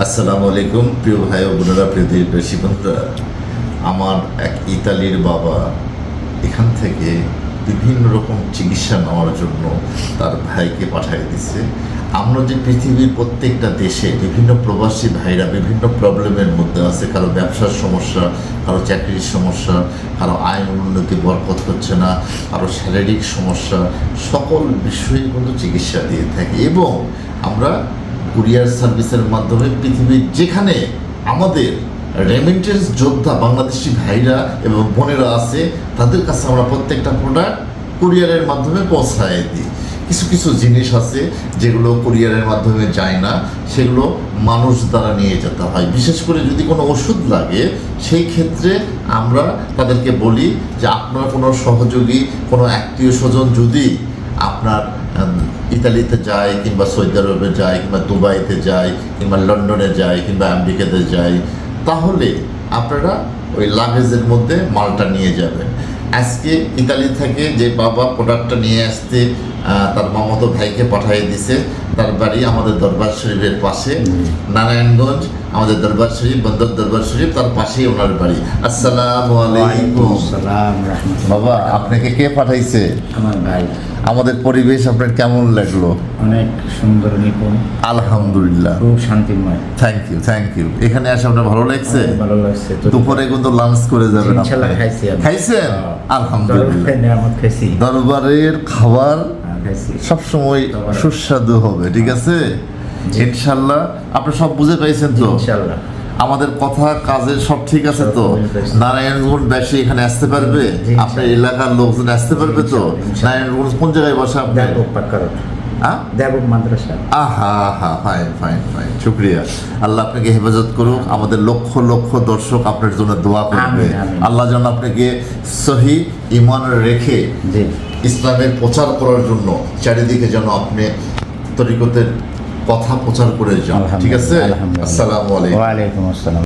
আসসালামু আলাইকুম, প্রিয় ভাই ও বোনেরা, প্রিয় দেশবাসী বন্ধুরা আমার এক ইতালির বাবা এখান থেকে বিভিন্ন রকম চিকিৎসা নেওয়ার জন্য তার ভাইকে পাঠিয়ে দিছে আমরা যে পৃথিবীর প্রত্যেকটা দেশে বিভিন্ন প্রবাসী ভাইরা বিভিন্ন প্রবলেমের মধ্যে আছে, কারও ব্যবসার সমস্যা, কারও চাকরির সমস্যা, কারও আয় উন্নতি বরকত হচ্ছে না, কারও শারীরিক সমস্যা, সকল বিষয়ে কিন্তু চিকিৎসা দিয়ে থাকি। এবং আমরা কুরিয়ার সার্ভিসের মাধ্যমে পৃথিবীর যেখানে আমাদের রেমিটেন্স যোদ্ধা বাংলাদেশি ভাইরা এবং বোনেরা আছে, তাদের কাছে আমরা প্রত্যেকটা প্রোডাক্ট কুরিয়ারের মাধ্যমে পৌঁছায় দিই। কিছু কিছু জিনিস আছে যেগুলো কুরিয়ারের মাধ্যমে যায় না, সেগুলো মানুষ দ্বারা নিয়ে যেতে হয়। বিশেষ করে যদি কোনো ওষুধ লাগে, সেই ক্ষেত্রে আমরা তাদেরকে বলি যে, আপনার কোনো সহযোগী, কোনো আত্মীয় স্বজন যদি আপনার ইতালিতে যাই কিংবা সৌদি আরবে যাই কিংবা দুবাইতে যাই কিংবা লন্ডনে যাই কিংবা আমেরিকাতে যাই, তাহলে আপনারা ওই লাগেজের মধ্যে মালটা নিয়ে যাবেন। আজকে ইতালি থেকে যে বাবা প্রোডাক্টটা নিয়ে আসতে তার মামাতো ভাইকে পাঠিয়ে দিছে। তার বাড়ি আমাদের দরবার শরীফের পাশে। নারায়ণগঞ্জ আমাদের দরবার শরীফ বন্দর দরবার শরীফ তার পাশেই ওনার বাড়ি। আসসালামু আলাইকুম। বাবা আপনাকে কে পাঠাইছে? আমার ভাই। আমাদের পরিবেশ আপনার কেমন লাগল? অনেক সুন্দর নিপুণ। আলহামদুলিল্লাহ। খুব শান্তিময়। থ্যাংক ইউ থ্যাংক ইউ এখানে আসে আপনার ভালো লাগছে? ভালো লাগছে। দুপুরে কিন্তু লাঞ্চ করে যাবেন খাইছি খাইছেন? হ্যাঁ। আলহামদুলিল্লাহ। দরবারের খাবার হ্যাঁ, সবসময়। সুস্বাদু হবে ঠিক আছে? ইনশাল্লাহ আপনি সব বুঝে পাইছেন তো? ইনশাল্লাহ। আমাদের কথা কাজের সব ঠিক আছে তো। নারায়ণগঞ্জ বেশি এখানে আসতে পারবে? আপনার এলাকার লোকজন আসতে পারবে তো। নারায়ণগঞ্জ কোন জায়গায় বসে আপনি? হ্যাঁ আল্লাহ আপনাকে হেফাজত করুক। আমাদের লক্ষ লক্ষ দর্শক আপনার জন্য দোয়া করবে। আল্লাহ যেন আপনাকে সহি ইমান রেখে ইসলামের প্রচার করার জন্য চারিদিকে যেন আপনি তরিকতের কথা প্রচার করে যান। ঠিক আছে? আসসালামু আলাইকুম। ওয়ালাইকুম আসসালাম।